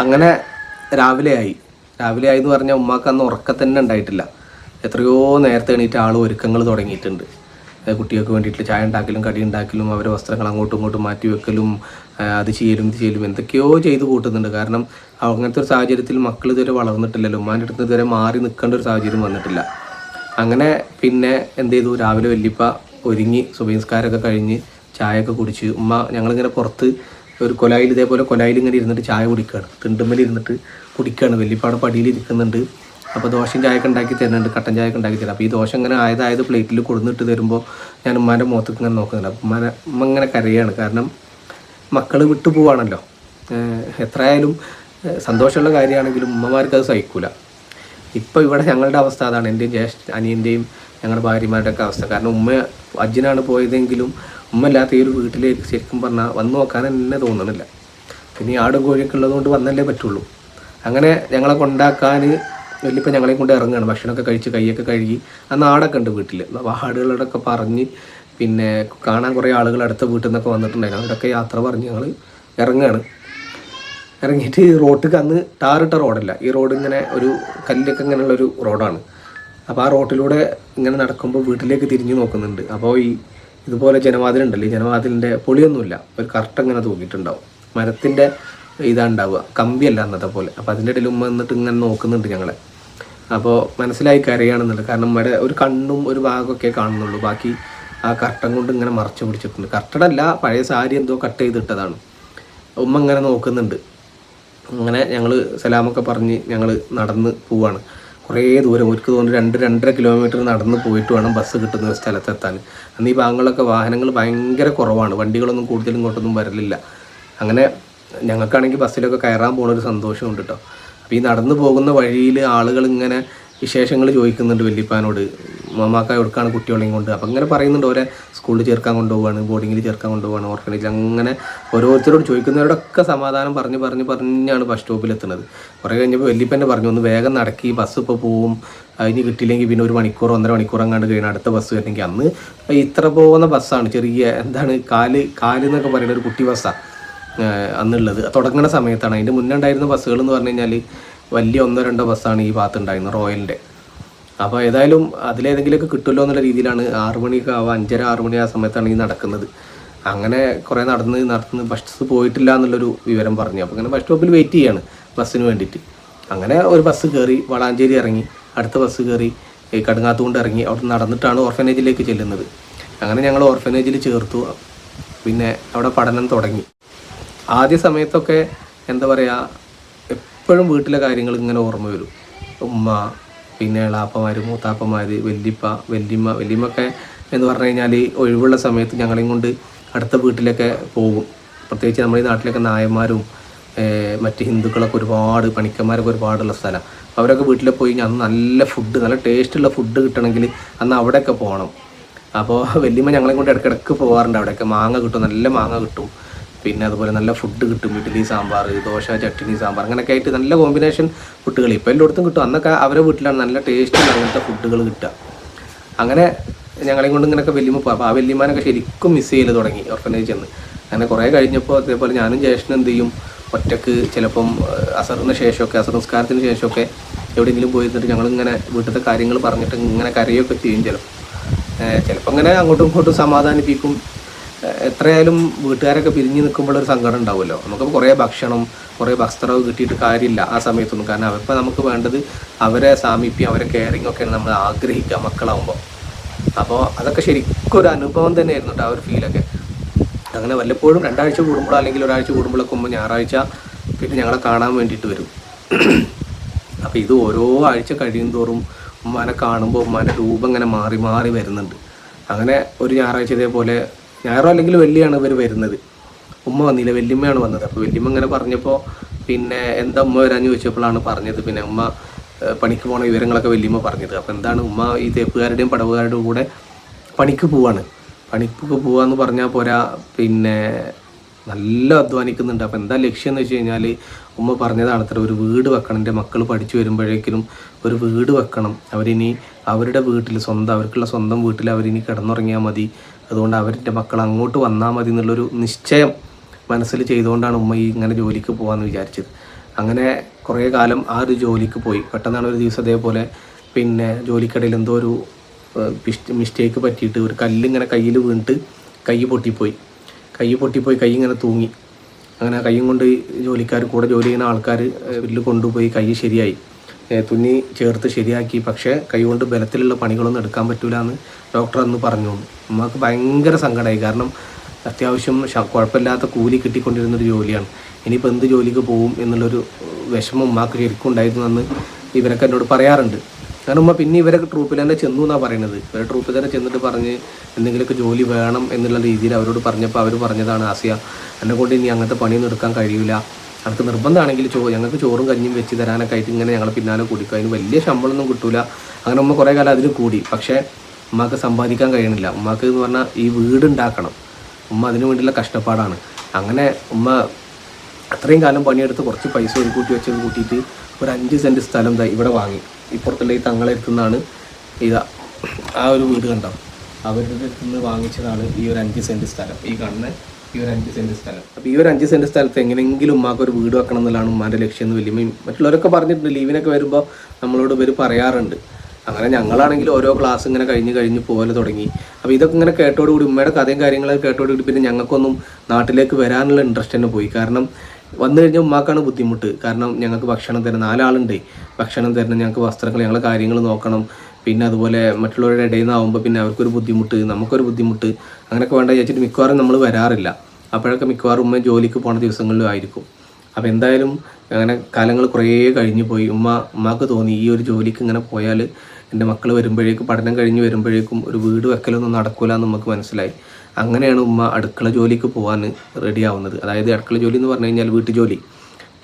അങ്ങനെ രാവിലെ ആയി. രാവിലെ ആയി എന്ന് പറഞ്ഞാൽ ഉമ്മാക്ക് അന്ന് ഉറക്കം തന്നെ ഉണ്ടായിട്ടില്ല. എത്രയോ നേരത്തെ എണീറ്റ് ആൾ ഒരുക്കങ്ങൾ തുടങ്ങിയിട്ടുണ്ട്. കുട്ടികൾക്ക് വേണ്ടിയിട്ട് ചായ ഉണ്ടാക്കലും കടി ഉണ്ടാക്കലും അവരെ വസ്ത്രങ്ങൾ അങ്ങോട്ടും ഇങ്ങോട്ടും മാറ്റി വെക്കലും അത് ചെയ്യലും ഇത് ചെയ്യലും എന്തൊക്കെയോ ചെയ്ത് കൂട്ടുന്നുണ്ട്. കാരണം അങ്ങനത്തെ ഒരു സാഹചര്യത്തിൽ മക്കൾ ഇതുവരെ വളർന്നിട്ടില്ലല്ലോ. ഉമ്മാന്റെ അടുത്ത് ഇതുവരെ മാറി നിൽക്കേണ്ട ഒരു സാഹചര്യം വന്നിട്ടില്ല. അങ്ങനെ പിന്നെ എന്ത് ചെയ്തു? രാവിലെ വല്യപ്പ ഒരുങ്ങി സുബഹിസ്കാരമൊക്കെ കഴിഞ്ഞ് ചായയൊക്കെ കുടിച്ച് ഉമ്മ ഞങ്ങളിങ്ങനെ പുറത്ത് ഒരു കൊലായിൽ ഇതേപോലെ കൊലായിൽ ഇങ്ങനെ ഇരുന്നിട്ട് ചായ കുടിക്കുകയാണ് തിണ്ടുമ്മൽ ഇരുന്നിട്ട് കുടിക്കുകയാണ് വലിയപ്പാട് പടിയിൽ ഇരിക്കുന്നുണ്ട്. അപ്പോൾ ദോശയും ചായയൊക്കെ ഉണ്ടാക്കി തരുന്നുണ്ട്. കട്ടൻ ചായയൊക്കെ ഉണ്ടാക്കി തരാം അപ്പോൾ ഈ ദോശ ഇങ്ങനെ ആയതായത് പ്ലേറ്റിൽ കൊടുന്നിട്ട് തരുമ്പോൾ ഞാൻ ഉമ്മാന്റെ മുഖത്തേക്ക് ഇങ്ങനെ നോക്കുന്നുണ്ട്. അപ്പം ഉമ്മാനെ ഉമ്മ ഇങ്ങനെ കരയാണ്. കാരണം മക്കൾ വിട്ടു പോവാണല്ലോ. എത്രയായാലും സന്തോഷമുള്ള കാര്യമാണെങ്കിലും ഉമ്മമാർക്ക് അത് സഹിക്കൂല. ഇപ്പോൾ ഇവിടെ ഞങ്ങളുടെ അവസ്ഥ അതാണ്. എന്റെയും ജ്യേഷ്ഠ അനിയന്റെയും ഞങ്ങളുടെ ഭാര്യമാരുടെയൊക്കെ അവസ്ഥ. കാരണം ഉമ്മ അജ്ജനാണ് പോയതെങ്കിലും ഉമ്മ ഇല്ലാത്ത ഈ ഒരു വീട്ടിലേക്ക് ശരിക്കും പറഞ്ഞാൽ വന്നു നോക്കാൻ എന്നെ തോന്നണില്ല. പിന്നെ ഈ ആടും കോഴിയൊക്കെ ഉള്ളതുകൊണ്ട് വന്നല്ലേ പറ്റുള്ളൂ. അങ്ങനെ ഞങ്ങളെ കൊണ്ടാക്കാൻ വലിയപ്പോൾ ഞങ്ങളെ കൊണ്ട് ഇറങ്ങുകയാണ് ഭക്ഷണമൊക്കെ കഴിച്ച് കൈയൊക്കെ കഴുകി. അന്ന് ആടൊക്കെ ഉണ്ട് വീട്ടിൽ ആടുകളോടൊക്കെ പറഞ്ഞ് പിന്നെ കാണാൻ കുറേ ആളുകൾ അടുത്ത വീട്ടിൽ നിന്നൊക്കെ വന്നിട്ടുണ്ടായിരുന്നു. അവരൊക്കെ യാത്ര പറഞ്ഞ് ഞങ്ങൾ ഇറങ്ങുകയാണ് ഇറങ്ങിയിട്ട് റോട്ടിൽ അന്ന് ടാറിട്ട റോഡല്ല. ഈ റോഡ് ഇങ്ങനെ ഒരു കല്ലൊക്കെ ഇങ്ങനെയുള്ള ഒരു റോഡാണ്. അപ്പോൾ ആ റോട്ടിലൂടെ ഇങ്ങനെ നടക്കുമ്പോൾ വീട്ടിലേക്ക് തിരിഞ്ഞു നോക്കുന്നുണ്ട്. അപ്പോൾ ഈ ഇതുപോലെ ജനവാതിലുണ്ടല്ലോ ഈ ജനവാതിലിന്റെ പൊളിയൊന്നുമില്ല. ഒരു കറക്റ്റ് ഇങ്ങനെ തൂക്കിയിട്ടുണ്ടാവും മരത്തിന്റെ ഇതാണ് ഉണ്ടാവുക കമ്പിയല്ല അന്നത്തെ പോലെ. അപ്പോൾ അതിന്റെ ഇടയിൽ ഉമ്മ എന്നിട്ട് ഇങ്ങനെ നോക്കുന്നുണ്ട് ഞങ്ങളെ. അപ്പോൾ മനസ്സിലായി കരയാണെന്നുള്ളത്. കാരണം ഇവിടെ ഒരു കണ്ണും ഒരു ഭാഗമൊക്കെ കാണുന്നുള്ളൂ. ബാക്കി ആ കർട്ടൻ കൊണ്ട് ഇങ്ങനെ മറച്ചു പിടിച്ചിട്ടുണ്ട്. കർട്ടനല്ല പഴയ സാരി എന്തോ കട്ട് ചെയ്തിട്ടതാണ് ഉമ്മ ഇങ്ങനെ നോക്കുന്നുണ്ട്. അങ്ങനെ ഞങ്ങൾ സലാമൊക്കെ പറഞ്ഞ് ഞങ്ങൾ നടന്ന് പോവാണ്. കുറേ ദൂരം. എനിക്ക് തോന്നുന്നു രണ്ട് രണ്ടര കിലോമീറ്റർ നടന്ന് പോയിട്ട് വേണം ബസ് കിട്ടുന്ന സ്ഥലത്തെത്താൻ. അന്ന് ഈ ഭാഗങ്ങളിലൊക്കെ വാഹനങ്ങൾ ഭയങ്കര കുറവാണ്. വണ്ടികളൊന്നും കൂടുതലും ഇങ്ങോട്ടൊന്നും വരലില്ല. അങ്ങനെ ഞങ്ങൾക്കാണെങ്കിൽ ബസ്സിലൊക്കെ കയറാൻ പോകുന്ന ഒരു സന്തോഷമുണ്ട് കേട്ടോ അപ്പോൾ ഈ നടന്നു പോകുന്ന വഴിയിൽ ആളുകൾ ഇങ്ങനെ വിശേഷങ്ങൾ ചോദിക്കുന്നുണ്ട് വല്യപ്പാനോട്. മാമാക്ക എവിടേക്കാണ് കുട്ടികളെയും കൊണ്ട്. അപ്പം ഇങ്ങനെ പറയുന്നുണ്ട് ഓരോ സ്കൂളിൽ ചേർക്കാൻ കൊണ്ടുപോവാണ് ബോർഡിങ്ങിൽ ചേർക്കാൻ കൊണ്ടുപോവാണ് ഓർഫനേജിൽ അങ്ങനെ ഓരോരുത്തരോട് ചോദിക്കുന്നവരോടൊക്കെ സമാധാനം പറഞ്ഞ് പറഞ്ഞ് പറഞ്ഞാണ് ബസ് സ്റ്റോപ്പിൽ എത്തുന്നത്. കുറേ കഴിഞ്ഞപ്പോൾ വല്യപ്പന്നെ പറഞ്ഞു ഒന്ന് വേഗം നടക്കി ബസ് ഇപ്പോൾ പോവും. അതിന് കിട്ടിയില്ലെങ്കിൽ പിന്നെ ഒരു മണിക്കൂർ ഒന്നര മണിക്കൂർ അങ്ങാണ്ട് കഴിയണം അടുത്ത ബസ് വരണമെങ്കിൽ അന്ന് ഇത്ര പോകുന്ന ബസ്സാണ് ചെറിയ എന്താണ് കാൽ കാൽ എന്നൊക്കെ പറയുന്ന ഒരു കുട്ടി ബസ്സാണ് അന്നുള്ളത്. തുടങ്ങുന്ന സമയത്താണ്. അതിന്റെ മുന്നേ ഉണ്ടായിരുന്ന ബസ്സുകൾ എന്ന് പറഞ്ഞു കഴിഞ്ഞാൽ വലിയ ഒന്നോ രണ്ടോ ബസ്സാണ് ഈ ഭാഗത്ത് ഉണ്ടായിരുന്നത് റോയലിന്റെ അപ്പോൾ ഏതായാലും അതിലേതെങ്കിലുമൊക്കെ കിട്ടുമല്ലോ എന്നുള്ള രീതിയിലാണ് ആറു മണിയൊക്കെ ആവുക അഞ്ചര ആറു മണി ആ സമയത്താണ് ഈ നടക്കുന്നത്. അങ്ങനെ കുറേ നടന്ന് നടന്ന് ബസ് പോയിട്ടില്ല എന്നുള്ളൊരു വിവരം പറഞ്ഞു. അപ്പോൾ അങ്ങനെ ബസ് സ്റ്റോപ്പിൽ വെയിറ്റ് ചെയ്യാണ് ബസ്സിന് വേണ്ടിയിട്ട്. അങ്ങനെ ഒരു ബസ് കയറി വളാഞ്ചേരി ഇറങ്ങി അടുത്ത ബസ് കയറി കടുങ്ങാത്തുകൊണ്ട് ഇറങ്ങി അവിടെ നടന്നിട്ടാണ് ഓർഫനേജിലേക്ക് ചെല്ലുന്നത്. അങ്ങനെ ഞങ്ങൾ ഓർഫനേജിൽ ചേർത്തു. പിന്നെ അവിടെ പഠനം തുടങ്ങി. ആദ്യ സമയത്തൊക്കെ എന്താ പറയുക എപ്പോഴും വീട്ടിലെ കാര്യങ്ങൾ ഇങ്ങനെ ഓർമ്മ വരും. ഉമ്മ പിന്നെ ഇളാപ്പമാർ മൂത്താപ്പന്മാർ വല്യപ്പ വല്യമ്മ വല്യമ്മൊക്കെ എന്ന് പറഞ്ഞു കഴിഞ്ഞാൽ ഒഴിവുള്ള സമയത്ത് ഞങ്ങളെയും കൊണ്ട് അടുത്ത വീട്ടിലൊക്കെ പോകും. പ്രത്യേകിച്ച് നമ്മുടെ ഈ നാട്ടിലൊക്കെ നായന്മാരും മറ്റ് ഹിന്ദുക്കളൊക്കെ ഒരുപാട് പണിക്കന്മാരൊക്കെ ഒരുപാടുള്ള സ്ഥലം. അവരൊക്കെ വീട്ടിൽ പോയി കഴിഞ്ഞാൽ അന്ന് നല്ല ഫുഡ് നല്ല ടേസ്റ്റുള്ള ഫുഡ് കിട്ടണമെങ്കിൽ അന്ന് അവിടെയൊക്കെ പോകണം. അപ്പോൾ വല്യമ്മ ഞങ്ങളെ കൊണ്ട് ഇടയ്ക്കിടയ്ക്ക് പോകാറുണ്ട് അവിടെയൊക്കെ. മാങ്ങ കിട്ടും നല്ല മാങ്ങ കിട്ടും. പിന്നെ അതുപോലെ നല്ല ഫുഡ് കിട്ടും. ഇഡ്ഡലി സാമ്പാർ ദോശ ചട്ടിനി സാമ്പാർ അങ്ങനെയൊക്കെ ആയിട്ട് നല്ല കോമ്പിനേഷൻ ഫുഡുകൾ ഇപ്പോൾ എല്ലായിടത്തും കിട്ടും. അന്നൊക്കെ അവരെ വീട്ടിലാണ് നല്ല ടേസ്റ്റുള്ള അങ്ങനത്തെ ഫുഡുകൾ കിട്ടുക. അങ്ങനെ ഞങ്ങളെയും കൊണ്ട് ഇങ്ങനെയൊക്കെ വലിയ അപ്പോൾ ആ വല്യമ്മാനൊക്കെ ശരിക്കും മിസ് ചെയ്യൽ തുടങ്ങി ഓർഫനേജ് ചെന്ന് അങ്ങനെ കുറേ കഴിഞ്ഞപ്പോൾ അതേപോലെ ഞാനും ജ്യേഷ്ഠനും എന്ത് ചെയ്യും? ഒറ്റയ്ക്ക് ചിലപ്പം അസറിന് ശേഷമൊക്കെ അസർ ശേഷമൊക്കെ എവിടെയെങ്കിലും പോയി നിന്നിട്ട് ഞങ്ങളിങ്ങനെ വീട്ടിലത്തെ കാര്യങ്ങൾ പറഞ്ഞിട്ട് ഇങ്ങനെ കരയൊക്കെ ചെയ്യും ചിലപ്പോൾ ചിലപ്പോൾ അങ്ങനെ അങ്ങോട്ടും ഇങ്ങോട്ടും സമാധാനിപ്പിക്കും. എത്രയായാലും വീട്ടുകാരൊക്കെ പിരിഞ്ഞു നിൽക്കുമ്പോൾ ഒരു സങ്കടം ഉണ്ടാവുമല്ലോ. നമുക്ക് കുറേ ഭക്ഷണം കുറേ വസ്ത്രവും കിട്ടിയിട്ട് കാര്യമില്ല ആ സമയത്തൊന്നും. കാരണം അവരിപ്പോൾ നമുക്ക് വേണ്ടത് അവരെ സാമീപ്യം അവരെ കെയറിങ് ഒക്കെയാണ് നമ്മൾ ആഗ്രഹിക്കുക മക്കളാവുമ്പോൾ. അപ്പോൾ അതൊക്കെ ശരിക്കും ഒരു അനുഭവം തന്നെയായിരുന്നു കേട്ടോ ആ ഒരു ഫീലൊക്കെ അങ്ങനെ വല്ലപ്പോഴും രണ്ടാഴ്ച കൂടുമ്പോൾ അല്ലെങ്കിൽ ഒരാഴ്ച കൂടുമ്പോഴൊക്കെ മുമ്പ് ഞായറാഴ്ച പിന്നെ ഞങ്ങളെ കാണാൻ വേണ്ടിയിട്ട് വരും. അപ്പോൾ ഇത് ഓരോ ആഴ്ച കഴിയും തോറും ഉമ്മാനെ കാണുമ്പോൾ ഉമ്മാന്റെ രൂപം ഇങ്ങനെ മാറി മാറി വരുന്നുണ്ട്. അങ്ങനെ ഒരു ഞായറാഴ്ച ഇതേപോലെ ഞായറോ അല്ലെങ്കിൽ വെള്ളിയാണ് ഇവർ വരുന്നത്. ഉമ്മ വന്നില്ല വല്യമ്മയാണ് വന്നത്. അപ്പോൾ വല്യമ്മ ഇങ്ങനെ പറഞ്ഞപ്പോൾ പിന്നെ എന്താ ഉമ്മ വരാന്ന് ചോദിച്ചപ്പോഴാണ് പറഞ്ഞത്. പിന്നെ ഉമ്മ പണിക്ക് പോണ വിവരങ്ങളൊക്കെ വല്യമ്മ പറഞ്ഞത്. അപ്പോൾ എന്താണ് ഉമ്മ ഈ തേപ്പുകാരുടെയും പടവുകാരുടെയും കൂടെ പണിക്ക് പോവാണ്. പണിക്ക് പോവാന്ന് പറഞ്ഞാൽ പോരാ പിന്നെ നല്ല അധ്വാനിക്കുന്നുണ്ട്. അപ്പോൾ എന്താ ലക്ഷ്യം എന്ന് വെച്ച് കഴിഞ്ഞാൽ ഉമ്മ പറഞ്ഞതാണ് അത്ര. ഒരു വീട് വെക്കണം. എന്റെ മക്കൾ പഠിച്ചു വരുമ്പോഴേക്കിനും ഒരു വീട് വെക്കണം. അവരിനി അവരുടെ വീട്ടിൽ സ്വന്തം അവർക്കുള്ള സ്വന്തം വീട്ടിൽ അവരിനി കിടന്നുറങ്ങിയാൽ മതി. അതുകൊണ്ട് അവരുടെ മക്കൾ അങ്ങോട്ട് വന്നാൽ മതി എന്നുള്ളൊരു നിശ്ചയം മനസ്സിൽ ചെയ്തുകൊണ്ടാണ് ഉമ്മ ഈ ഇങ്ങനെ ജോലിക്ക് പോകാമെന്ന് വിചാരിച്ചത്. അങ്ങനെ കുറേ കാലം ആ ഒരു ജോലിക്ക് പോയി. പെട്ടെന്നാണ് ഒരു ദിവസം അതേപോലെ പിന്നെ ജോലിക്കിടയിൽ എന്തോ ഒരു മിസ്റ്റേക്ക് പറ്റിയിട്ട് ഒരു കല്ലിങ്ങനെ കയ്യിൽ വീണിട്ട് കൈ പൊട്ടിപ്പോയി. കൈ പൊട്ടിപ്പോയി കൈ ഇങ്ങനെ തൂങ്ങി. അങ്ങനെ കൈയും കൊണ്ട് ജോലിക്കാർ കൂടെ ജോലി ചെയ്യുന്ന ആൾക്കാർ വീട്ടിൽ കൊണ്ടുപോയി കൈ ശരിയായി. തുന്നി ചേർത്ത് ശരിയാക്കി. പക്ഷേ കൈ കൊണ്ട് ബലത്തിലുള്ള പണികളൊന്നും എടുക്കാൻ പറ്റൂല എന്ന് ഡോക്ടർ അന്ന് പറഞ്ഞു. അമ്മയ്ക്ക് ഭയങ്കര സങ്കടമായി കാരണം അത്യാവശ്യം കുഴപ്പമില്ലാത്ത കൂലി കിട്ടിക്കൊണ്ടിരുന്നൊരു ജോലിയാണ്. ഇനിയിപ്പോൾ എന്ത് ജോലിക്ക് പോകും എന്നുള്ളൊരു വിഷമം ഉമ്മാക്ക് ശരിക്കും ഉണ്ടായിരുന്നു എന്ന് ഇവരൊക്കെ എന്നോട് പറയാറുണ്ട്. കാരണം ഉമ്മ പിന്നെ ഇവരെ ട്രൂപ്പിൽ തന്നെ ചെന്നു എന്നാണ് പറയുന്നത് ഇവരെ ട്രൂപ്പിൽ തന്നെ ചെന്നിട്ട് പറഞ്ഞ് എന്തെങ്കിലുമൊക്കെ ജോലി വേണം എന്നുള്ള രീതിയിൽ അവരോട് പറഞ്ഞപ്പോൾ അവർ പറഞ്ഞതാണ് ആസിയ എന്നെ കൊണ്ട് ഇനി അങ്ങനത്തെ പണിയൊന്നും എടുക്കാൻ കഴിയില്ല നമുക്ക് നിർബന്ധമാണെങ്കിൽ ചോ ഞങ്ങൾക്ക് ചോറും കഞ്ഞിയും വെച്ച് തരാനൊക്കെ ആയിട്ട് ഇങ്ങനെ ഞങ്ങൾ പിന്നാലെ കൂടിക്കും. അതിന് വലിയ ശമ്പളമൊന്നും കിട്ടൂല. അങ്ങനെ ഉമ്മ കുറേ കാലം അതിൽ കൂടി. പക്ഷേ ഉമ്മാക്ക് സമ്പാദിക്കാൻ കഴിയണില്ല. ഉമ്മാക്ക് എന്ന് പറഞ്ഞാൽ ഈ വീട് ഉണ്ടാക്കണം ഉമ്മ അതിനു വേണ്ടിയുള്ള കഷ്ടപ്പാടാണ്. അങ്ങനെ ഉമ്മ അത്രയും കാലം പണിയെടുത്ത് കുറച്ച് പൈസ ഒരു കൂട്ടി വെച്ചത് കൂട്ടിയിട്ട് ഒരു അഞ്ച് സെന്റ് സ്ഥലം ഇവിടെ വാങ്ങി. ഇപ്പുറത്തുള്ള ഈ തങ്ങളെ നിന്നാണ് ഇതാ ആ ഒരു വീട് കണ്ടോ അവരുടെ അടുത്ത് നിന്ന് വാങ്ങിച്ചതാണ് ഈ ഒരു അഞ്ച് സെന്റ് സ്ഥലം. ഈ കാണുന്ന ഈ സ്ഥലം. അപ്പോൾ ഈ ഒരു അഞ്ച് സെന്റ് സ്ഥലത്ത് എങ്ങനെയെങ്കിലും ഉമ്മാക്ക് ഒരു വീട് വെക്കണം എന്നുള്ളതാണ് ഉമ്മാന്റെ ലക്ഷ്യം എന്ന് വലിയ മറ്റുള്ളവരൊക്കെ പറഞ്ഞിട്ടുണ്ട്. ലീവിനൊക്കെ വരുമ്പോൾ നമ്മളോട് ഇവർ പറയാറുണ്ട്. അങ്ങനെ ഞങ്ങളാണെങ്കിൽ ഓരോ ക്ലാസ് ഇങ്ങനെ കഴിഞ്ഞ് കഴിഞ്ഞ് പോലെ തുടങ്ങി. അപ്പോൾ ഇതൊക്കെ ഇങ്ങനെ കേട്ടോടുകൂടി ഉമ്മയുടെ കഥയും കാര്യങ്ങളൊക്കെ കേട്ടോടുകൂടി പിന്നെ ഞങ്ങൾക്കൊന്നും നാട്ടിലേക്ക് വരാനുള്ള ഇൻട്രസ്റ്റ് തന്നെ പോയി. കാരണം വന്നു കഴിഞ്ഞാൽ ഉമ്മാക്കാണ് ബുദ്ധിമുട്ട്. കാരണം ഞങ്ങൾക്ക് ഭക്ഷണം തരുന്ന നാലാളുണ്ടേ. ഭക്ഷണം തരണം ഞങ്ങൾക്ക് വസ്ത്രങ്ങൾ ഞങ്ങളെ കാര്യങ്ങൾ നോക്കണം. പിന്നെ അതുപോലെ മറ്റുള്ളവരുടെ ഇടയിൽ നിന്നാവുമ്പോൾ പിന്നെ അവർക്കൊരു ബുദ്ധിമുട്ട് നമുക്കൊരു ബുദ്ധിമുട്ട് അങ്ങനെയൊക്കെ വേണ്ട വിചാരിച്ചിട്ട് മിക്കവാറും നമ്മൾ വരാറില്ല. അപ്പോഴൊക്കെ മിക്കവാറും ഉമ്മ ജോലിക്ക് പോണ ദിവസങ്ങളിലും ആയിരിക്കും. അപ്പോൾ എന്തായാലും അങ്ങനെ കാലങ്ങൾ കുറേ കഴിഞ്ഞു പോയി. ഉമ്മ ഉമ്മാക്ക് തോന്നി ഈ ഒരു ജോലിക്ക് ഇങ്ങനെ പോയാൽ എന്റെ മക്കൾ വരുമ്പോഴേക്കും പഠനം കഴിഞ്ഞ് വരുമ്പോഴേക്കും ഒരു വീട് വെക്കലൊന്നും നടക്കില്ല എന്ന് നമുക്ക് മനസ്സിലായി. അങ്ങനെയാണ് ഉമ്മ അടുക്കള ജോലിക്ക് പോകാൻ റെഡി ആവുന്നത്. അതായത് അടുക്കള ജോലി എന്ന് പറഞ്ഞു കഴിഞ്ഞാൽ വീട്ടുജോലി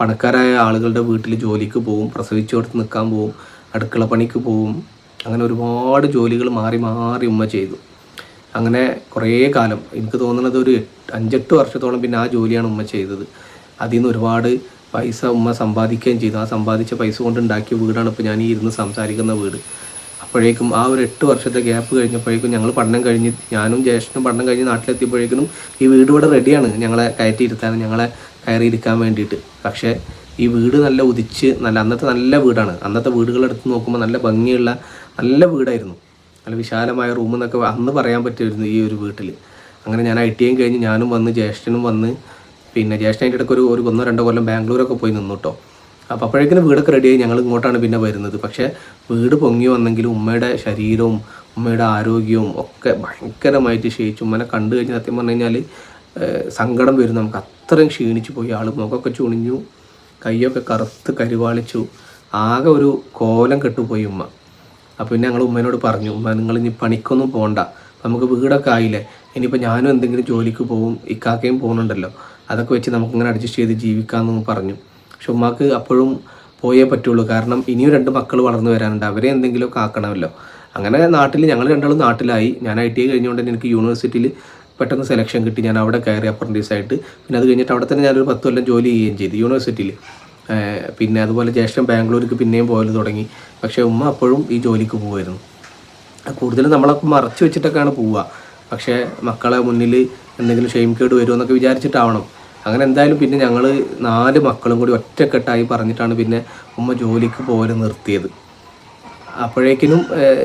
പണക്കാരായ ആളുകളുടെ വീട്ടിൽ ജോലിക്ക് പോവും പ്രസവിച്ചു കൊടുത്ത് നിൽക്കാൻ പോവും അടുക്കള പണിക്ക് പോവും അങ്ങനെ ഒരുപാട് ജോലികൾ മാറി മാറി ഉമ്മ ചെയ്തു. അങ്ങനെ കുറേ കാലം. എനിക്ക് തോന്നുന്നത് ഒരു അഞ്ചെട്ട് വർഷത്തോളം പിന്നെ ആ ജോലിയാണ് ഉമ്മ ചെയ്തത്. അതിൽ നിന്ന് ഒരുപാട് പൈസ ഉമ്മ സമ്പാദിക്കുകയും ചെയ്തു. ആ സമ്പാദിച്ച പൈസ കൊണ്ട് ഉണ്ടാക്കിയ വീടാണ് ഇപ്പോൾ ഞാൻ ഈ ഇരുന്ന് സംസാരിക്കുന്ന വീട്. അപ്പോഴേക്കും ആ ഒരു എട്ട് വർഷത്തെ ഗ്യാപ്പ് കഴിഞ്ഞപ്പോഴേക്കും ഞങ്ങൾ പഠനം കഴിഞ്ഞ് ഞാനും ജ്യേഷ്ഠനും പഠനം കഴിഞ്ഞ് നാട്ടിലെത്തിയപ്പോഴേക്കും ഈ വീട് ഇവിടെ റെഡിയാണ് ഞങ്ങളെ കയറ്റിയിരുത്താൻ ഞങ്ങളെ കയറിയിരിക്കാൻ വേണ്ടിയിട്ട്. പക്ഷേ ഈ വീട് നല്ല ഉദിച്ച് നല്ല അന്നത്തെ നല്ല വീടാണ്. അന്നത്തെ വീടുകളെടുത്ത് നോക്കുമ്പോൾ നല്ല ഭംഗിയുള്ള നല്ല വീടായിരുന്നു. നല്ല വിശാലമായ റൂം എന്നൊക്കെ അന്ന് പറയാൻ പറ്റുമായിരുന്നു ഈ ഒരു വീട്ടിൽ അങ്ങനെ ഞാൻ ഐ ടി ഐയും കഴിഞ്ഞ് ഞാനും വന്ന് ജ്യേഷ്ഠനും വന്ന് പിന്നെ ജ്യേഷ്ഠൻ അതിന്റെ ഇടയ്ക്ക് ഒരു ഒരു ഒന്നോ രണ്ടോ കൊല്ലം ബാംഗ്ലൂരൊക്കെ പോയി നിന്നു കേട്ടോ അപ്പോൾ അപ്പോഴേക്കിനും വീടൊക്കെ റെഡിയായി ഞങ്ങൾ ഇങ്ങോട്ടാണ് പിന്നെ വരുന്നത്. പക്ഷേ വീട് പൊങ്ങി വന്നെങ്കിലും ഉമ്മയുടെ ശരീരവും ഉമ്മയുടെ ആരോഗ്യവും ഒക്കെ ഭയങ്കരമായിട്ട് ക്ഷയിച്ചു. ഉമ്മനെ കണ്ടു കഴിഞ്ഞാൽ സത്യം പറഞ്ഞു കഴിഞ്ഞാൽ സങ്കടം വരും നമുക്ക് അത്രയും ക്ഷീണിച്ചു പോയി. ആൾ മുഖമൊക്കെ ചുണിഞ്ഞു കൈയൊക്കെ കറുത്ത് കരുവാളിച്ചു. ആകെ ഒരു കോലം കെട്ടുപോയി ഉമ്മ. അപ്പോൾ പിന്നെ ഞങ്ങൾ ഉമ്മേനോട് പറഞ്ഞു ഉമ്മ നിങ്ങൾ ഇനി പണിക്കൊന്നും പോകണ്ട നമുക്ക് വീടൊക്കെ ആയില്ലേ. ഇനിയിപ്പോൾ ഞാനും എന്തെങ്കിലും ജോലിക്ക് പോകും ഇക്കാക്കയും പോകുന്നുണ്ടല്ലോ. അതൊക്കെ വെച്ച് നമുക്കിങ്ങനെ അഡ്ജസ്റ്റ് ചെയ്ത് ജീവിക്കാമെന്ന് പറഞ്ഞു. പക്ഷെ ഉമ്മാക്ക് അപ്പോഴും പോയേ പറ്റുള്ളൂ. കാരണം ഇനിയും രണ്ട് മക്കൾ വളർന്നു വരാനുണ്ട്. അവരെ എന്തെങ്കിലുമൊക്കെ ആക്കണമല്ലോ. അങ്ങനെ നാട്ടിൽ ഞങ്ങൾ രണ്ടാളും നാട്ടിലായി. ഞാൻ ഐ ടി ഐ കഴിഞ്ഞുകൊണ്ട് തന്നെ എനിക്ക് യൂണിവേഴ്സിറ്റിയിൽ പെട്ടെന്ന് സെലക്ഷൻ കിട്ടി. ഞാൻ അവിടെ കയറി അപ്രന്റീസായിട്ട് പിന്നെ അത് കഴിഞ്ഞിട്ട് അവിടെ തന്നെ ഞാനൊരു പത്ത് കൊല്ലം ജോലി ചെയ്യുകയും ചെയ്തു യൂണിവേഴ്സിറ്റിയിൽ പിന്നെ അതുപോലെ ജ്യേഷ്ഠൻ ബാംഗ്ലൂർക്ക് പിന്നെയും പോകൽ തുടങ്ങി. പക്ഷേ ഉമ്മ അപ്പോഴും ഈ ജോലിക്ക് പോകുമായിരുന്നു കൂടുതലും നമ്മളൊക്കെ മറച്ചു വെച്ചിട്ടൊക്കെയാണ് പോവുക. പക്ഷേ മക്കളെ മുന്നിൽ എന്തെങ്കിലും ഷെയിം കേട് വരുമോ എന്നൊക്കെ വിചാരിച്ചിട്ടാവണം. അങ്ങനെ എന്തായാലും പിന്നെ ഞങ്ങൾ നാല് മക്കളും കൂടി ഒറ്റക്കെട്ടായി പറഞ്ഞിട്ടാണ് പിന്നെ ഉമ്മ ജോലിക്ക് പോകൽ നിർത്തിയത്. അപ്പോഴേക്കിനും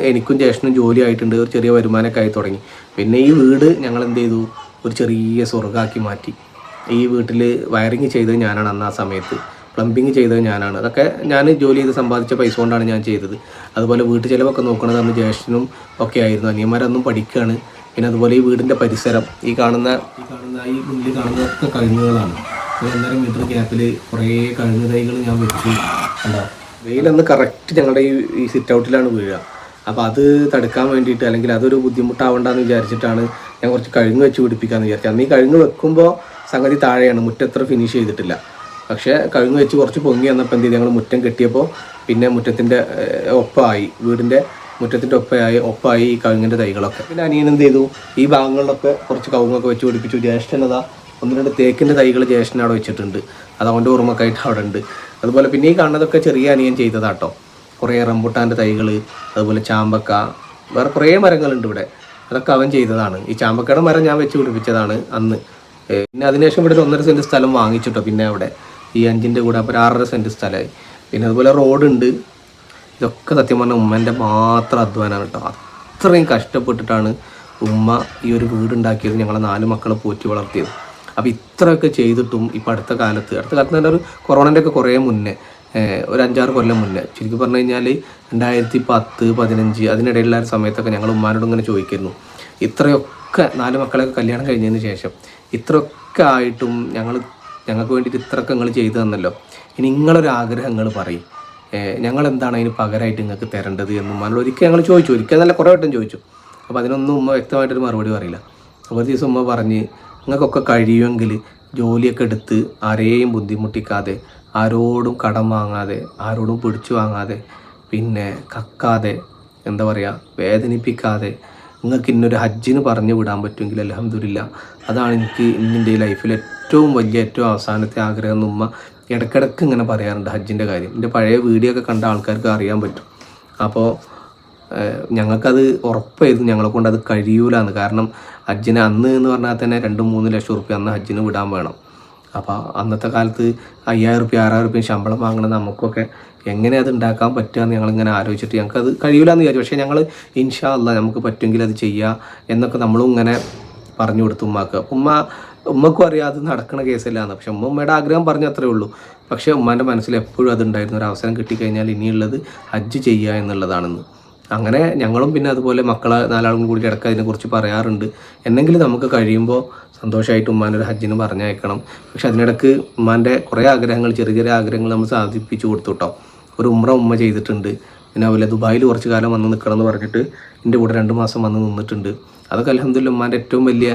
എനിക്കും ജ്യേഷ്ഠനും ജോലി ആയിട്ടുണ്ട്. ഒരു ചെറിയ വരുമാനമൊക്കെ ആയി തുടങ്ങി. പിന്നെ ഈ വീട് ഞങ്ങൾ എന്ത് ചെയ്തു? ഒരു ചെറിയ സ്വർഗമാക്കി മാറ്റി. ഈ വീട്ടിൽ വയറിങ് ചെയ്തത് ഞാനാണ് അന്ന് ആ സമയത്ത്. പ്ലംബിങ് ചെയ്തത് ഞാനാണ്. അതൊക്കെ ഞാൻ ജോലി ചെയ്ത് സമ്പാദിച്ച പൈസ കൊണ്ടാണ് ഞാൻ ചെയ്തത്. അതുപോലെ വീട്ടു ചിലവൊക്കെ നോക്കുന്നത് അന്ന് ജ്യേഷ്ഠനും ഒക്കെ ആയിരുന്നു. അനിയന്മാരൊന്നും പഠിക്കുകയാണ് പിന്നെ അതുപോലെ ഈ വീടിന്റെ പരിസരം ഈ കാണുന്ന ഈ കാണുന്ന ഈ മുന്നിൽ കാണുന്നതൊക്കെ കഴിഞ്ഞുകളാണ് ഒന്നര മീറ്റർ ഗ്യാപ്പിൽ കുറേ കഴുങ്ങ് തൈകൾ ഞാൻ വെച്ചു. കണ്ടോ? വെയിലന്ന് കറക്റ്റ് ഞങ്ങളുടെ ഈ ഈ സിറ്റ് ഔട്ടിലാണ് വീഴുക അപ്പോൾ അത് തടുക്കാൻ വേണ്ടിയിട്ട് അല്ലെങ്കിൽ അതൊരു ബുദ്ധിമുട്ടാവണ്ടെന്ന് വിചാരിച്ചിട്ടാണ് ഞാൻ കുറച്ച് കഴുങ്ങ് വെച്ച് പിടിപ്പിക്കാമെന്ന് വിചാരിച്ചത്. അന്ന് ഈ കഴുങ്ങ് വെക്കുമ്പോൾ സംഗതി താഴെയാണ്. മുറ്റത്ര ഫിനിഷ് ചെയ്തിട്ടില്ല. പക്ഷേ കഴുങ്ങ് വെച്ച് കുറച്ച് പൊങ്ങി വന്നപ്പോൾ എന്ത് ചെയ്തു? ഞങ്ങൾ മുറ്റം കെട്ടിയപ്പോൾ പിന്നെ മുറ്റത്തിന്റെ ഒപ്പമായി വീടിന്റെ മുറ്റത്തിന്റെ ഒപ്പമായി ഒപ്പമായി ഈ കഴുങ്ങിന്റെ തൈകളൊക്കെ. പിന്നെ അനിയൻ എന്ത് ചെയ്തു? ഈ ഭാഗങ്ങളിലൊക്കെ കുറച്ച് കവുങ്ങൊക്കെ വെച്ച് പിടിപ്പിച്ചു. ജ്യേഷ്ഠനതാ ഒന്ന് രണ്ട് തേക്കിന്റെ തൈകൾ ജ്യേഷ്ഠൻ അവിടെ വെച്ചിട്ടുണ്ട്. അത് അവന്റെ ഓർമ്മക്കായിട്ട് അവിടെ ഉണ്ട്. അതുപോലെ പിന്നെ ഈ കാണുന്നതൊക്കെ ചെറിയ അനിയൻ ചെയ്തതാട്ടോ കുറേ റംബുട്ടാന്റെ തൈകൾ അതുപോലെ ചാമ്പക്ക വേറെ കുറേ മരങ്ങളുണ്ട് ഇവിടെ. അതൊക്കെ അവൻ ചെയ്തതാണ്. ഈ ചാമ്പക്കയുടെ മരം ഞാൻ വെച്ച് പിടിപ്പിച്ചതാണ് അന്ന്. പിന്നെ അതിനുശേഷം ഇവിടെ ഒന്നര സെന്റ് സ്ഥലം വാങ്ങിച്ചിട്ടോ പിന്നെ അവിടെ. ഈ അഞ്ചിന്റെ കൂടെ അപ്പോൾ ഒരു ആറര സെന്റ് സ്ഥലമായി. പിന്നെ അതുപോലെ റോഡുണ്ട് ഇതൊക്കെ സത്യം പറഞ്ഞാൽ ഉമ്മേന്റെ മാത്രം അധ്വാനമാണ് കേട്ടോ. അത്രയും കഷ്ടപ്പെട്ടിട്ടാണ് ഉമ്മ ഈ ഒരു വീടുണ്ടാക്കിയത് ഞങ്ങളെ നാല് മക്കളെ പോറ്റി വളർത്തിയത്. അപ്പോൾ ഇത്രയൊക്കെ ചെയ്തിട്ടും ഇപ്പോൾ അടുത്ത കാലത്ത് അടുത്ത കാലത്ത് തന്നെ ഒരു കൊറോണന്റെ ഒക്കെ കുറേ മുന്നേ ഒരു അഞ്ചാറ് കൊല്ലം മുന്നേ. ശരിക്കും പറഞ്ഞു കഴിഞ്ഞാൽ രണ്ടായിരത്തി പത്ത് പതിനഞ്ച് അതിനിടയിലുള്ള സമയത്തൊക്കെ ഞങ്ങൾ ഉമ്മാനോട് ഇങ്ങനെ ചോദിക്കുന്നു ഇത്രയൊക്കെ നാല് മക്കളെയൊക്കെ കല്യാണം കഴിഞ്ഞതിന് ശേഷം ഇത്രയൊക്കെ ആയിട്ടും ഞങ്ങൾ ഞങ്ങൾക്ക് വേണ്ടിയിട്ട് ഇത്രയൊക്കെ നിങ്ങൾ ചെയ്തു തന്നല്ലോ. ഇനി നിങ്ങളൊരു ആഗ്രഹം നിങ്ങൾ പറയും. ഞങ്ങൾ എന്താണ് അതിന് പകരമായിട്ട് നിങ്ങൾക്ക് തരേണ്ടത് എന്ന് ഉമ്മാനോട് ഒരിക്കൽ ഞങ്ങൾ ചോദിച്ചു. ഒരിക്കൽ നല്ല കുറേ വട്ടം ചോദിച്ചു. അപ്പോൾ അതിനൊന്നും ഉമ്മ വ്യക്തമായിട്ടൊരു മറുപടി പറയില്ല. അപ്പോൾ ഒരു ദിവസം ഉമ്മ പറഞ്ഞ് നിങ്ങൾക്കൊക്കെ കഴിയുമെങ്കിൽ ജോലിയൊക്കെ എടുത്ത് ആരെയും ബുദ്ധിമുട്ടിക്കാതെ ആരോടും കടം വാങ്ങാതെ ആരോടും പിടിച്ചു വാങ്ങാതെ പിന്നെ കക്കാതെ എന്താ പറയുക വേദനിപ്പിക്കാതെ നിങ്ങൾക്ക് ഇന്നൊരു ഹജ്ജിന് പറഞ്ഞു വിടാൻ പറ്റുമെങ്കിൽ അലഹമില്ല അതാണ് എനിക്ക് ഇന്നിന്റെ ലൈഫിൽ ഏറ്റവും വലിയ ഏറ്റവും അവസാനത്തെ ആഗ്രഹം എന്ന് ഉമ്മ ഇടയ്ക്കിടയ്ക്ക് ഇങ്ങനെ പറയാറുണ്ട് ഹജ്ജിന്റെ കാര്യം. എന്റെ പഴയ വീഡിയോ ഒക്കെ കണ്ട ആൾക്കാർക്ക് അറിയാൻ പറ്റും. അപ്പോൾ ഞങ്ങൾക്കത് ഉറപ്പായിരുന്നു. ഞങ്ങളെ കൊണ്ട് അത് കഴിയൂലാന്ന്. കാരണം ഹജ്ജിന് അന്ന് എന്ന് പറഞ്ഞാൽ തന്നെ രണ്ട് മൂന്ന് ലക്ഷം റുപ്യ അന്ന് ഹജ്ജിന് വിടാൻ വേണം. അപ്പോൾ അന്നത്തെ കാലത്ത് അയ്യായിരം റുപ്യ ആറായിരം റുപ്യ ശമ്പളം വാങ്ങണ നമുക്കൊക്കെ എങ്ങനെ അത് ഉണ്ടാക്കാൻ പറ്റുക എന്ന് ഞങ്ങളിങ്ങനെ ആലോചിച്ചിട്ട് ഞങ്ങൾക്കത് കഴിയൂലെന്ന് വിചാരിച്ചു. പക്ഷേ ഞങ്ങൾ ഇൻഷാ അല്ല നമുക്ക് പറ്റുമെങ്കിൽ അത് ചെയ്യുക എന്നൊക്കെ നമ്മളും ഇങ്ങനെ പറഞ്ഞു കൊടുത്തു ഉമ്മാക്ക്. ഉമ്മ ഉമ്മക്കും അറിയാതെ നടക്കുന്ന കേസല്ലാന്ന്. പക്ഷെ ഉമ്മ ഉമ്മയുടെ ആഗ്രഹം പറഞ്ഞത്രേ ഉള്ളൂ. പക്ഷേ ഉമ്മാന്റെ മനസ്സിൽ എപ്പോഴും അതുണ്ടായിരുന്നു ഒരു അവസരം കിട്ടിക്കഴിഞ്ഞാൽ ഇനിയുള്ളത് ഹജ്ജ് ചെയ്യുക എന്നുള്ളതാണെന്ന്. അങ്ങനെ ഞങ്ങളും പിന്നെ അതുപോലെ മക്കളെ നാലാളും കൂടി ഇടയ്ക്ക് അതിനെക്കുറിച്ച് പറയാറുണ്ട്. എന്നെങ്കിലും നമുക്ക് കഴിയുമ്പോൾ സന്തോഷമായിട്ട് ഉമ്മാന്റെ ഒരു ഹജ്ജിന് പറഞ്ഞയക്കണം. പക്ഷെ അതിനിടയ്ക്ക് ഉമ്മാന്റെ കുറേ ആഗ്രഹങ്ങൾ ചെറിയ ചെറിയ ആഗ്രഹങ്ങൾ നമ്മൾ സാധിപ്പിച്ചു കൊടുത്തു കേട്ടോ. ഒരു ഉമ്ര ഉമ്മ ചെയ്തിട്ടുണ്ട്. പിന്നെ അതുപോലെ ദുബായിൽ കുറച്ച് കാലം വന്ന് നിൽക്കണം എന്ന് പറഞ്ഞിട്ട് എന്റെ കൂടെ രണ്ട് മാസം വന്ന് നിന്നിട്ടുണ്ട്. അതൊക്കെ അലഹമ്മദില്ല ഉമ്മാന്റെ ഏറ്റവും വലിയ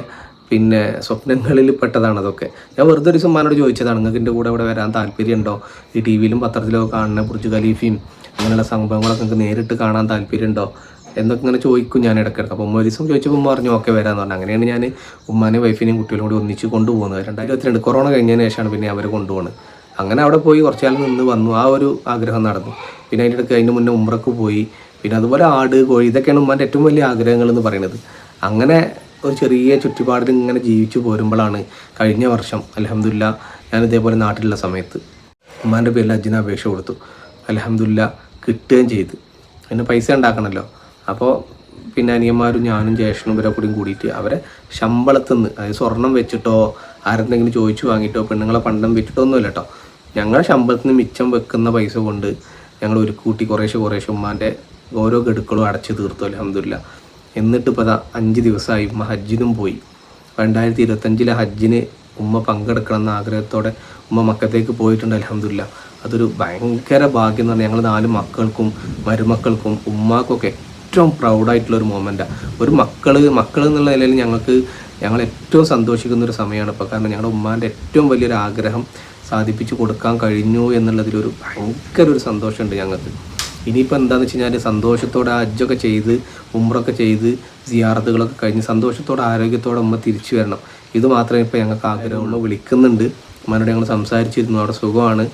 പിന്നെ സ്വപ്നങ്ങളിൽ പെട്ടതാണ് അതൊക്കെ. ഞാൻ വെറുതെ ഒരു സമ്മാനോട് ചോദിച്ചതാണ് നിങ്ങൾക്ക് എന്റെ കൂടെ ഇവിടെ വരാൻ താല്പര്യമുണ്ടോ? ഈ ടി വിയിലും പത്രത്തിലൊക്കെ കാണുന്ന ബുർജ് ഖലീഫയും അങ്ങനെയുള്ള സംഭവങ്ങളൊക്കെ നിങ്ങൾക്ക് നേരിട്ട് കാണാൻ താല്പര്യമുണ്ടോ? എന്നൊക്കെ ഇങ്ങനെ ചോദിക്കും ഞാൻ ഇടയ്ക്കിടയ്ക്ക്. അപ്പോൾ ഉമ്മ ഒരു ദിവസം ചോദിച്ചപ്പോൾ ഉമ്മ പറഞ്ഞു ഓക്കെ വരാമെന്ന് പറഞ്ഞു. അങ്ങനെയാണ് ഞാൻ ഉമ്മാനെയും വൈഫിനെയും കുട്ടികളും കൂടി ഒന്നിച്ച് കൊണ്ടുപോകുന്നത്. രണ്ടായിരത്തി ഇരുപത്തിരണ്ട് കൊറോണ കഴിഞ്ഞതിന് ശേഷമാണ് പിന്നെ അവർ കൊണ്ടുപോകുന്നത് അങ്ങനെ അവിടെ പോയി കുറച്ച് കാലം നിന്ന് വന്നു. ആ ഒരു ആഗ്രഹം നടന്നു. പിന്നെ അതിന്റെ ഇടയ്ക്ക് അതിന് മുന്നേ ഉമ്രക്ക് പോയി. പിന്നെ അതുപോലെ ആട് കോഴി ഇതൊക്കെയാണ് ഉമ്മാന്റെ ഏറ്റവും വലിയ ആഗ്രഹങ്ങൾ എന്ന് പറയുന്നത്. അങ്ങനെ ഒരു ചെറിയ ചുറ്റുപാടിൽ ഇങ്ങനെ ജീവിച്ചു പോരുമ്പോഴാണ് കഴിഞ്ഞ വർഷം അലഹമില്ല ഞാൻ ഇതേപോലെ നാട്ടിലുള്ള സമയത്ത് ഉമ്മാന്റെ പേരിൽ അജിന് അപേക്ഷ കൊടുത്തു. അലഹമില്ല കിട്ടുകയും ചെയ്തു. പിന്നെ പൈസ ഉണ്ടാക്കണമല്ലോ. അപ്പോൾ പിന്നെ അനിയന്മാരും ഞാനും ജേഷനും ഇവരെ കൂടിയും കൂടിയിട്ട് അവരെ ശമ്പളത്തിൽ നിന്ന് അതായത് സ്വർണം വെച്ചിട്ടോ ആരെന്തെങ്കിലും ചോദിച്ചു വാങ്ങിയിട്ടോ പെണ്ണുങ്ങളെ പണ്ടം വെച്ചിട്ടോ ഒന്നുമില്ല കേട്ടോ. ഞങ്ങളെ ശമ്പളത്തിൽ നിന്ന് മിച്ചം വെക്കുന്ന പൈസ കൊണ്ട് ഞങ്ങൾ ഒരു കൂട്ടി കുറേശ്ശെ കുറേശ്ശെ ഉമ്മാന്റെ ഓരോ ഗഡുക്കളും അടച്ചു തീർത്തു അലഹമില്ല എന്നിട്ട് ഇപ്പോൾ അഞ്ച് ദിവസമായി ഉമ്മ ഹജ്ജിനും പോയി. രണ്ടായിരത്തി ഇരുപത്തഞ്ചിലെ ഹജ്ജിന് ഉമ്മ പങ്കെടുക്കണം എന്ന ആഗ്രഹത്തോടെ ഉമ്മ മക്കത്തേക്ക് പോയിട്ടുണ്ട് അലഹമില്ല അതൊരു ഭയങ്കര ഭാഗ്യം എന്ന് പറഞ്ഞാൽ ഞങ്ങൾ നാല് മക്കൾക്കും മരുമക്കൾക്കും ഉമ്മാക്കൊക്കെ ഏറ്റവും പ്രൗഡായിട്ടുള്ള ഒരു മൊമെന്റാണ് ഒരു മക്കൾ മക്കൾ എന്നുള്ള നിലയിൽ ഞങ്ങൾക്ക് ഞങ്ങൾ ഏറ്റവും സന്തോഷിക്കുന്ന ഒരു സമയമാണ് ഇപ്പോൾ കാരണം ഞങ്ങളുടെ ഉമ്മാന്റെ ഏറ്റവും വലിയൊരു ആഗ്രഹം സാധിപ്പിച്ചു കൊടുക്കാൻ കഴിഞ്ഞു എന്നുള്ളതിലൊരു ഭയങ്കര ഒരു സന്തോഷമുണ്ട് ഞങ്ങൾക്ക്. ഇനിയിപ്പോൾ എന്താണെന്ന് വെച്ച് കഴിഞ്ഞാൽ സന്തോഷത്തോടെ അജ്ജൊക്കെ ചെയ്ത് ഉമ്രൊക്കെ ചെയ്ത് സിയാറത്തുകളൊക്കെ കഴിഞ്ഞ് സന്തോഷത്തോടെ ആരോഗ്യത്തോടെ ഉമ്മ തിരിച്ചു വരണം. ഇത് മാത്രമേ ഇപ്പോൾ ഞങ്ങൾക്ക് ആഗ്രഹമുള്ള വിളിക്കുന്നുണ്ട്. ഉമ്മനോട് ഞങ്ങൾ സംസാരിച്ചിരുന്നു. അവിടെ സുഖമാണ്.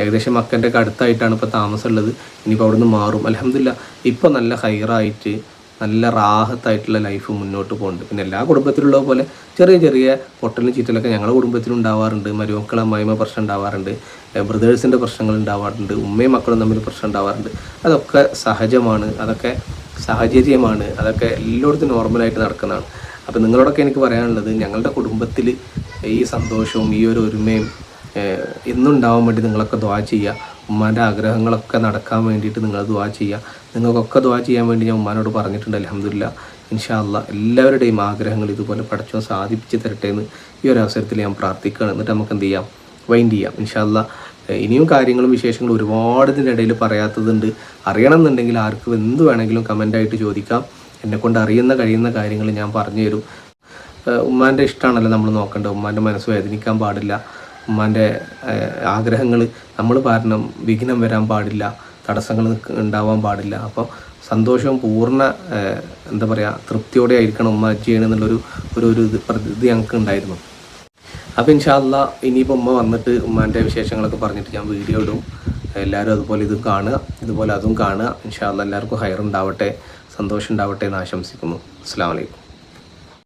ഏകദേശം മക്കന്റെ ഒക്കെ അടുത്തായിട്ടാണ് ഇപ്പോൾ താമസമുള്ളത്. ഇനിയിപ്പോൾ അവിടെ നിന്ന് മാറും. അലഹമില്ല ഇപ്പോൾ നല്ല ഹൈറായിട്ട് നല്ല റാഹത്തായിട്ടുള്ള ലൈഫ് മുന്നോട്ട് പോകുന്നുണ്ട് പിന്നെ എല്ലാ കുടുംബത്തിലുള്ള പോലെ ചെറിയ ചെറിയ പൊട്ടലും ചീറ്റലൊക്കെ ഞങ്ങളുടെ കുടുംബത്തിലും ഉണ്ടാവാറുണ്ട്. മരുമക്കൾ അമ്മായിമ പ്രശ്നം ഉണ്ടാവാറുണ്ട്. ബ്രദേഴ്സിന്റെ പ്രശ്നങ്ങൾ ഉണ്ടാവാറുണ്ട്. ഉമ്മയും മക്കളും തമ്മിൽ പ്രശ്നം ഉണ്ടാവാറുണ്ട്. അതൊക്കെ സഹജമാണ്. അതൊക്കെ സാഹചര്യമാണ്. അതൊക്കെ എല്ലായിടത്തും നോർമലായിട്ട് നടക്കുന്നതാണ്. അപ്പോൾ നിങ്ങളോടൊക്കെ എനിക്ക് പറയാനുള്ളത് ഞങ്ങളുടെ കുടുംബത്തിൽ ഈ സന്തോഷവും ഈ ഒരു ഒരുമയും എന്നുണ്ടാവാൻ വേണ്ടി നിങ്ങളൊക്കെ ദ്വാ ചെയ്യുക. ഉമ്മാന്റെ ആഗ്രഹങ്ങളൊക്കെ നടക്കാൻ വേണ്ടിയിട്ട് നിങ്ങൾ ദ്വാ ചെയ്യുക. നിങ്ങൾക്കൊക്കെ ദ്വാ ചെയ്യാൻ വേണ്ടി ഞാൻ ഉമ്മാനോട് പറഞ്ഞിട്ടുണ്ട് അലഹമില്ല ഇൻഷാല്ല എല്ലാവരുടെയും ആഗ്രഹങ്ങൾ ഇതുപോലെ പഠിച്ചോ സാധിപ്പിച്ച് തരട്ടെ എന്ന് ഈ ഒരു അവസരത്തിൽ ഞാൻ പ്രാർത്ഥിക്കുകയാണ്. എന്നിട്ട് നമുക്ക് എന്ത് ചെയ്യാം? വൈൻഡ് ചെയ്യാം. ഇൻഷാല്ല ഇനിയും കാര്യങ്ങളും വിശേഷങ്ങളും ഒരുപാട് ഇടയിൽ പറയാത്തതുണ്ട്. അറിയണം എന്നുണ്ടെങ്കിൽ ആർക്കും എന്ത് വേണമെങ്കിലും കമന്റായിട്ട് ചോദിക്കാം. എന്നെക്കൊണ്ട് അറിയുന്ന കഴിയുന്ന കാര്യങ്ങൾ ഞാൻ പറഞ്ഞു തരും. ഉമ്മാന്റെ ഇഷ്ടമാണല്ലോ നമ്മൾ നോക്കേണ്ടത്. ഉമ്മാന്റെ മനസ്സ് വേദനിക്കാൻ പാടില്ല. ഉമ്മാന്റെ ആഗ്രഹങ്ങൾ നമ്മൾ കാരണം വിഘ്നം വരാൻ പാടില്ല. തടസ്സങ്ങൾ ഉണ്ടാവാൻ പാടില്ല. അപ്പോൾ സന്തോഷവും പൂർണ എന്താ പറയുക തൃപ്തിയോടെ ആയിരിക്കണം ഉമ്മ ചെയ്യണം ചെയ്യണമെന്നുള്ളൊരു ഒരു ഒരു ഇത് പ്രതി- ഞങ്ങൾക്ക് ഉണ്ടായിരുന്നു. അപ്പോൾ ഇൻഷാല്ല ഇനിയിപ്പോൾ ഉമ്മ വന്നിട്ട് ഉമ്മാന്റെ വിശേഷങ്ങളൊക്കെ പറഞ്ഞിട്ട് ഞാൻ വീഡിയോ ഇടും. എല്ലാവരും അതുപോലെ ഇത് കാണുക ഇതുപോലെ അതും കാണുക. ഇൻഷാല്ല എല്ലാവർക്കും ഹയർ ഉണ്ടാവട്ടെ സന്തോഷം ഉണ്ടാവട്ടെ എന്ന് ആശംസിക്കുന്നു. അസ്സാം വലൈക്കും